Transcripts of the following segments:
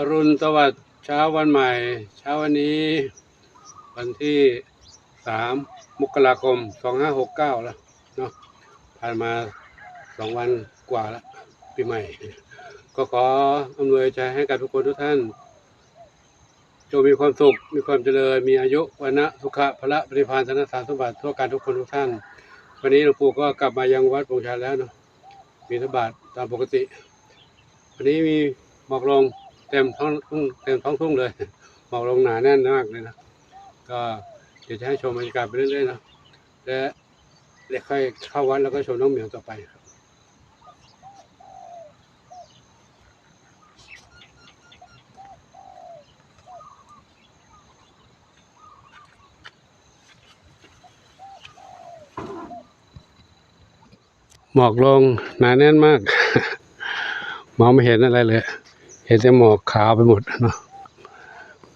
อรุณสวัสดิ์เช้าวันใหม่ เช้าวันนี้ วันที่สามกราคมสองห้าหกเก้าแล้วเนาะผ่านมาสองวันกว่าแล้วปีใหม่ ก็ขออำนวยใจให้กับทุกคนทุกท่านจงมีความสุข มีความเจริญ มีอายุวันนะสุขะพละปริพานธนสารสมบัติทั่วการทุกคนทุกท่าน วันนี้หลวงปู่ก็กลับมายังวัดปงชันแล้วเนาะมีธบาตตามปกติ วันนี้มีหมอกลง เต็มท้องทุ่งเต็มท้องทุ่งเลยหมอกลงหนาแน่นมากเลยนะก็เดี๋ยวจะให้ชมบรรยากาศไปเรื่อยๆนะและเดี๋ยวค่อยเข้าวัดแล้วก็ชมน้องเหมียวต่อไปครับหมอกลงหนาแน่นมาก มองไม่เห็นอะไรเลย เห็นแต่หมอกขาวไปหมดเนาะ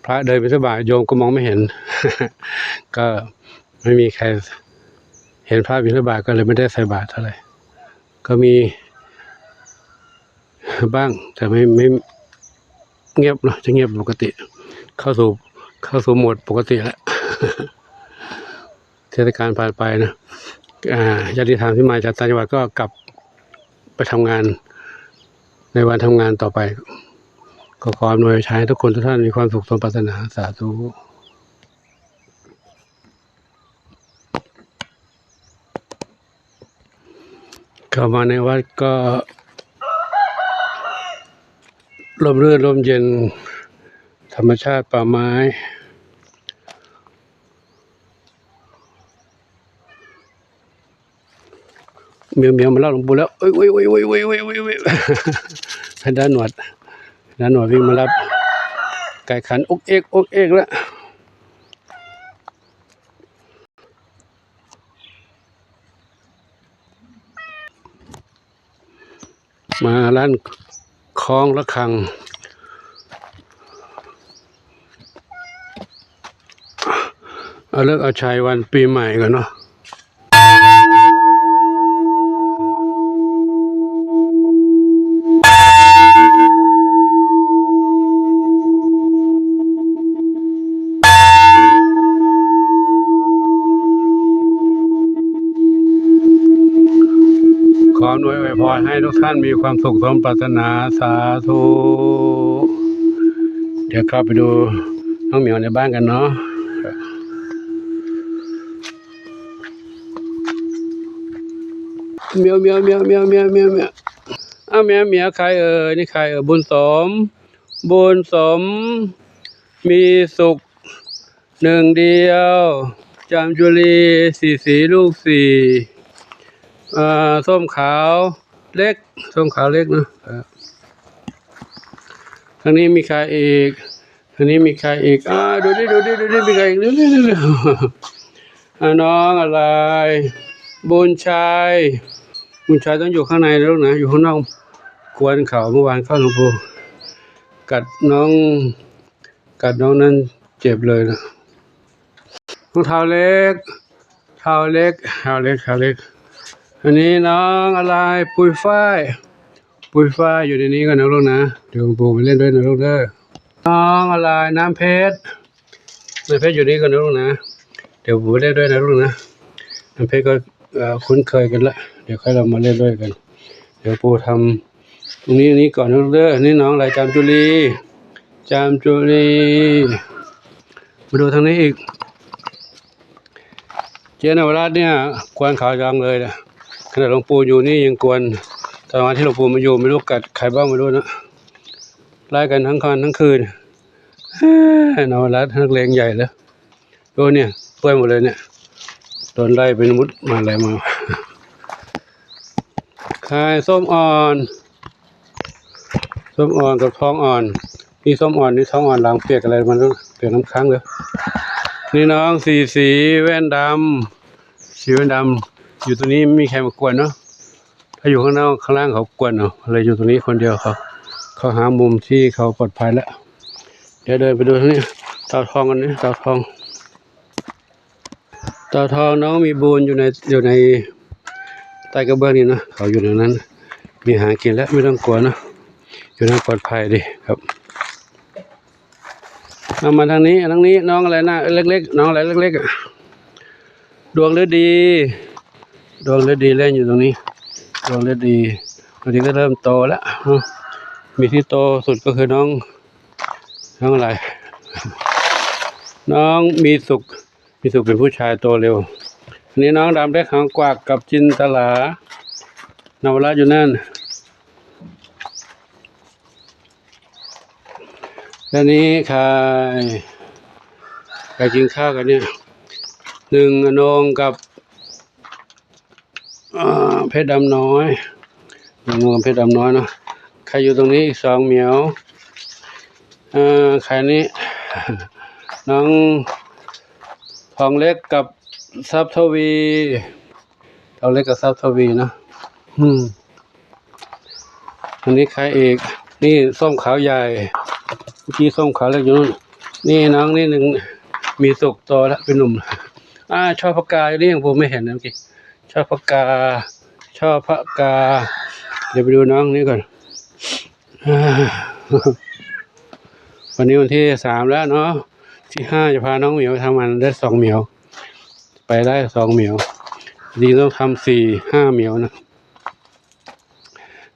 พระเดินไปสบายโยมก็มองไม่เห็น ก็ไม่มีใคร เห็นพระบิณฑบาตก็เลยไม่ได้ใส่บาตรเท่าไหร่ก็มี บ้างแต่ไม่ไม่เงียบเนาะจะเงียบปกติ เข้าสู่เข้าสู่โหมดปกติแล้วเทศกาลผ่านไปนะอาญาติธรรมที่มาจากต่างจังหวัดก็กลับไปทำงานในวันทำงานต่อไป ก็ขออำนวยใช้ทุกคนทุกท่านมีความสุขสมปรารถนาสาธุเข้ามาในวัดก็ร่มรื่นร่มเย็น ธรรมชาติป่าไม้ เมียวเมียวมาเล่าหลวงปู่แล้วเอ้ยเว้ยเว้ยเอ้ยเว้ยเว้ยเอ้ยทางด้านหนวด นด้าหนวดวิ่งมารับ ไก่ขันอกเอกอกเอกแล้วมาร้านคล้องระฆัง เอาเลิกเอาชัยวันปีใหม่ก่อนเนาะ ออำนวยอวยพรให้ทุกท่านมีความสุขสมปรารถนาสาธุเดี๋ยวเข้าไปดูน้องเหมียวในบ้านกันเนาะเมียวเมียวเมียวเมียวเมียวเมียวเมียวอ้าวเมียวเมียวใครเอ่ยนี่ใครเอ่ยบุญสม บุญสม มีสุขหนึ่งเดียวจามจุลีสี่สีลูกสี่ อ่าส้มขาวเล็ก ส้มขาวเล็กเนอะเออทางนี้มีใครอีกทางนี้มีใครอีกอ่าดูดิดูดิดูดิมีใครอีกเร็วเร็วเร็วเร็วอ่าน้องอะไร บุญชัย บุญชัยต้องอยู่ข้างในนะลูกนะ อยู่ข้างนอกกวนเขาเมื่อวานเข้าหลวงปู่กัดน้อง กัดน้องนั้นเจ็บเลยนะรองเท้าเล็กเท้าเล็กเท้าเล็กเท้าเล็ก อันนี้น้องอะไรปุยฝ้าย ปุยฝ้ายอยู่ในนี้กันนะลูกนะ เดี๋ยวปู่ไปเล่นด้วยนะลูกเด้อ น้องอะไรน้ำเพชร น้ำเพชรอยู่นี่กันนะลูกนะ เดี๋ยวปู่เล่นด้วยนะลูกนะ น้ำเพชรก็คุ้นเคยกันละ เดี๋ยวค่อยเรามาเล่นด้วยกัน เดี๋ยวปู่ทำตรงนี้อันนี้ก่อนนะลูกเด้อ นี่น้องอะไรจามจุลีจามจุลีมาดูทางนี้อีก เจนวราชเนี่ยกวนขาวจังเลยนะ ขณะหลวงปู่อยู่นี่ยังกวนตอนวันที่หลวงปู่มาอยู่ไม่รู้กัดใครบ้างไม่รู้นะไล่กันทั้งคืนทั้งคืนเฮ้ยนราชนักเลงใหญ่เลยดูเนี่ยเปื่อยหมดเลยเนี่ยโดนไล่เป็นมุดมาอะไรมาขายส้มอ่อนส้มอ่อนกับท้องอ่อนนี่ส้มอ่อนนี่ท้องอ่อนหลังเปียกอะไรมันต้องเปียกน้ำค้างเลยนี่น้องสีสีแว่นดำสีแว่นดำ อยู่ตรงนี้ไม่มีใครมากวนเนาะถ้าอยู่ข้างนอกข้างล่างเขากวนเนาะอะไรอยู่ตรงนี้คนเดียวเขาเขาหามุมที่เขาปลอดภัยแล้วเดี๋ยวเดินไปดูทางนี้ตาทองกันนี่เต่าทองตาทองน้องมีบูนอยู่ในอยู่ในใต้กระเบื้องนี่นะเขาอยู่ในนั้น มีหากินแล้วไม่ต้องกลัวนะอยู่นั้นปลอดภัยดีครับเอามาทางนี้ทางนี้น้องอะไรนะเล็กๆน้องอะไรเล็กๆอะดวงฤดี ดวงฤดีเล่นอยู่ตรงนี้ดวงฤดีตอนนี้ก็เริ่มโตแล้วมีที่โตสุดก็คือน้อง น้องอะไร น้องมีสุข มีสุขเป็นผู้ชายโตเร็วอันนี้น้องดำเล็กหางกวากกับจินตลานวราอยู่นั่นแล้วนี้ใครใครกินข้าวกันเนี่ยหนึ่งอนงกับ เพชรดำน้อยหนึ่งงเพชรดำน้อยเนาะใครอยู่ตรงนี้อีกสองเหมียวอ่าใครนี้ น้องทองเล็กกับซับทวีทองเล็กกับซับทวีเนาะอืมอันนี้ใครอีก นี่ส้มขาวใหญ่เมื่อกี้ส้มขาวเล็กอยู่นู่นนี่น้องนี่หนึ่งมีสุกโตแล้วเป็นหนุ่ม อ่าชอบปากาอยู่นี่ยังผมไม่เห็นนะเมื่อกี้ ชอบปากกา ชอบปากกา เดี๋ยวไปดูน้องนี่ก่อน วันนี้วันที่สามแล้วเนาะ ที่ห้าจะพาน้องเหมียวทำงานได้สองเหมียว ไปได้สองเหมียว ดีต้องทำสี่ห้าเหมียวนะ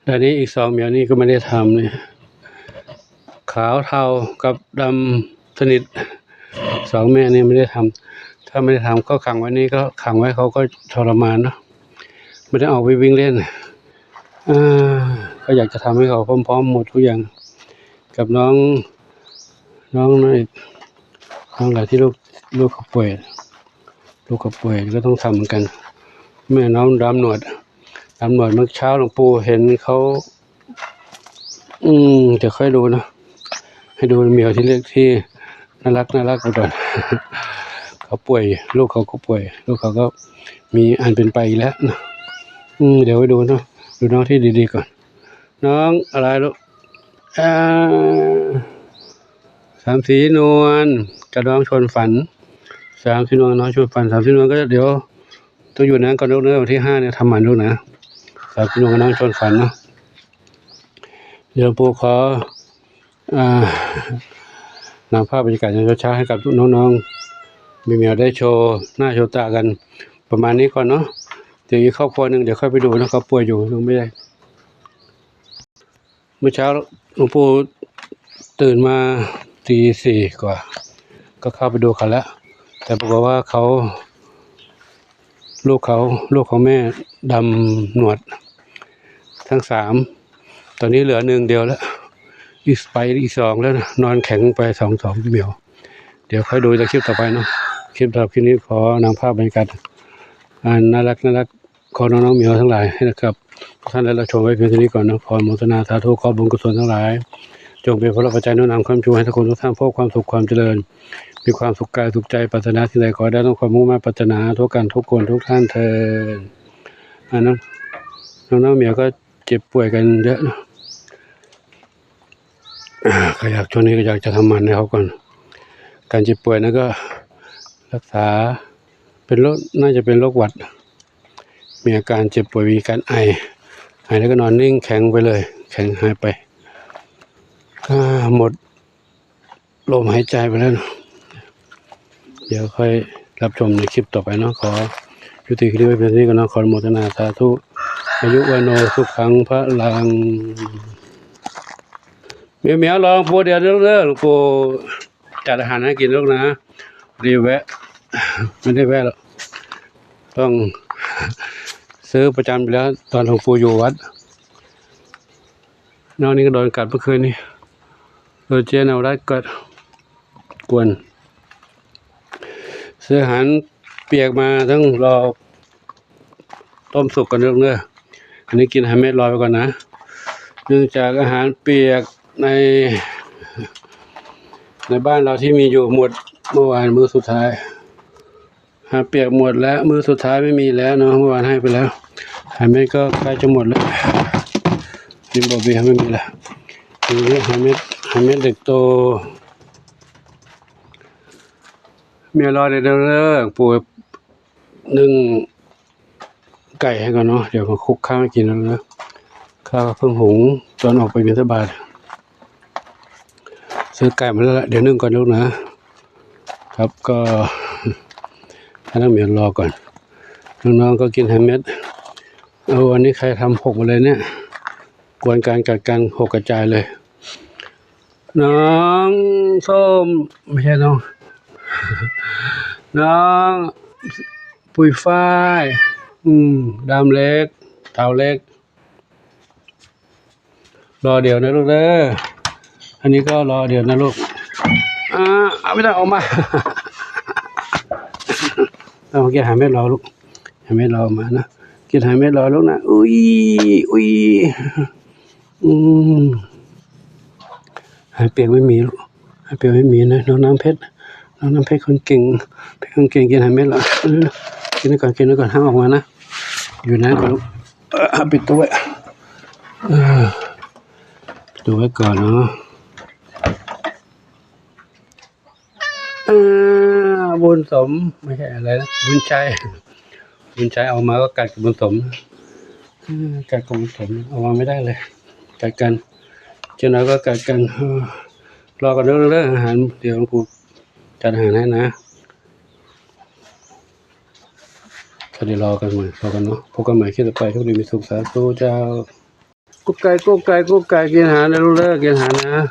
แต่นี้อีกสองเหมียวนี่ก็ไม่ได้ทำเนี่ยขาวเทากับดำสนิทสองแม่นี่ไม่ได้ทำ ถ้าไม่ได้ทำก็ขังไว้นี่ก็ขังไว้เขาก็ทรมานเนาะไม่ได้ออกไปวิ่งเล่นอก็อยากจะทำให้เขาพร้อมๆหมดทุกอย่าง กับน้อง น้องน้อยน้องอะไรที่ลูกลูกเขาป่วยลูกเขาป่วยก็ต้องทำเหมือนกัน แม่น้องดำหนวดดำหนวดเมื่อเช้าหลวงปู่เห็นเขา อืมเดี๋ยวค่อยดูนะให้ดูเหมียวที่เล็กที่น่ารักน่ารักไปก่อน เขาป่วยลูกเขาก็ป่วย ลูกเขาก็มีอันเป็นไปแล้วนะอืมเดี๋ยวไปดูเนาะดูน้องที่ดีๆก่อน น้องอะไรลูกสามสีนวลกระดองชนฝันสามสีนวลน้องชนฝันสามสีนวลก็เดี๋ยวต้องอยู่นั้นก่อนลูกเนื้อวันที่ห้าเนี่ยทำหมันลูกนะสามสีนวลกับน้องชนฝันเนาะเดี๋ยวปูขออ่านำภาพบรรยากาศยามเช้าๆให้กับทุกน้องๆ มีเมียได้โชว์หน้าโชว์ตากัน ประมาณนี้ก่อนเนาะเดี๋ยวอีกครอบครัวหนึ่งเดี๋ยวค่อยไปดูนะเขาป่วยอยู่ยังไม่ได้ เมื่อเช้าหลวงปู่ตื่นมาตีสี่กว่า ก็เข้าไปดูเขาแล้ว แต่ปรากฏว่าเขา ลูกเขาลูกของแม่ดำหนวด ทั้งสามตอนนี้เหลือหนึ่งเดียวแล้วอีกไปอีกสองแล้วนะนอนแข็งไปสองสองเหมียว เดี๋ยวค่อยดูจากคลิปต่อไปเนาะ คลิปต่อคลิปนี้ขอนำภาพบรรยากาศอ่าน่ารักน่ารักของน้องๆเหมียวทั้งหลายให้นะครับท่านได้รับชมไว้เพียงเท่านี้ก่อนนะขอโมทนาสาธุขอบุญกุศลทั้งหลาย จงเป็นพระปัจจัยโน้นนำความชูให้ทุกคนทุกท่านพบความสุขความเจริญ มีความสุขกายสุขใจปรารถนาสิ่ใดขอได้ต้องความมุ่งมั่นปรารถนาทุกการทุกคนทุกท่านเทินอ่าน้องน้องๆเหมียวก็เจ็บป่วยกันเยอะนะอ่าก็อยากช่วงนี้ก็อยากจะทำมันให้เขาก่อน การเจ็บป่วยนั้นก็ รักษาเป็นโรคน่าจะเป็นโรคหวัด มีอาการเจ็บป่วยมีการไอไอแล้วก็นอนนิ่งแข็งไปเลย แข็งหายไปหมดลมหายใจไปแล้วเนอะเดี๋ยวค่อยรับชมในคลิปต่อไปเนาะขอยุติคลิปไว้เพียงนี้ก่อนนะขอโมทนาสาธุอายุวันโนสุขังพระลังเมียวเมียวลองปูเดี๋ยวเรื่องเรื่องหลวงปูจัดอาหารให้กินลูกนะรีแวะ ไม่ได้แวะหรอกต้องซื้อประจำอยู่แล้ว ตอนหลวงปู่อยู่วัดน้องนี่ก็โดนกัดเมื่อคืนนี้โดนเจนเอาได้กัดกวนซื้ออาหารเปียกมาต้องรอต้มสุกกันเรื่องเนื้ออันนี้กินอาหารเม็ดลอยไปก่อนนะ เนื่องจากอาหารเปียกในในบ้านเราที่มีอยู่หมดเมื่อวานมื้อสุดท้าย หาเปียกหมดแล้วมือสุดท้ายไม่มีแล้วเนาะเมื่อวานให้ไปแล้วหารเม็ดก็ใกล้จะหมดแล้วกินบอเบียไม่มีแล้วทีนี้อาหารเม็ดหารเม็ดเด็กโตเมียรอเดี๋ยวเลิกปู่นึ่งไก่ให้ก่อนเนาะเดี๋ยวมาคุกข้าวให้กินแล้วนะข้าวเพิ่งหุงตอนออกไปบิณฑบาตซื้อไก่มาแล้วเดี๋ยวนึ่งก่อนลูกนะครับก็ ให้นักเมียรอก่อน น้องๆก็กินแฮมเม็ดเอาวันนี้ใครทำหกมาเลยเนี่ย กวนการกัดกันหกกระจายเลย น้องส้มไม่ใช่น้อง น้องปุยฝ้าย อืมดำเล็กเต่าเล็ก รอเดี๋ยวนะลูกเด้ออันนี้ก็รอเดี๋ยวนะลูก อ่าเอาไม่ได้ออกมา เอาเมื่อกี้หาเม็ดรอลูกหาเม็ดรอมานะกินหาเม็ดรอลูกนะอุ้ยอุ้ยอืมหายเปียกไม่มีลูกหายเปียกไม่มีนะน้องน้ำเพชรน้องน้ำเพชรคนเก่งเพชรคนเก่งกินหาเม็ดรอกินก่อนกินก่อนห้ามออกมานะอยู่นะก่อนลูกปิดตัวไว้ดตัวไว้ก่อนเนาะ บุญสมไม่ใช่อะไรนะบุญชัยบุญชัยเอามาก็กัดกับบุญสมอืมกัดกลมผมเอามาไม่ได้เลยกัดกันเจ้าน้อยก็กัดกันรอกันเรื่องอาหารเดี๋ยวหลวงปู่จัดอาหารให้นะก็เดี๋ยวรอกันใหม่รอกันเนาะพบกันใหม่คลิปต่อไปทุกดีมีสุขสาธุเจ้ากุ๊กไก่กุ๊กไก่กุ๊กไก่กินอาหารนะลูกเลิกกินอาหารนะครับ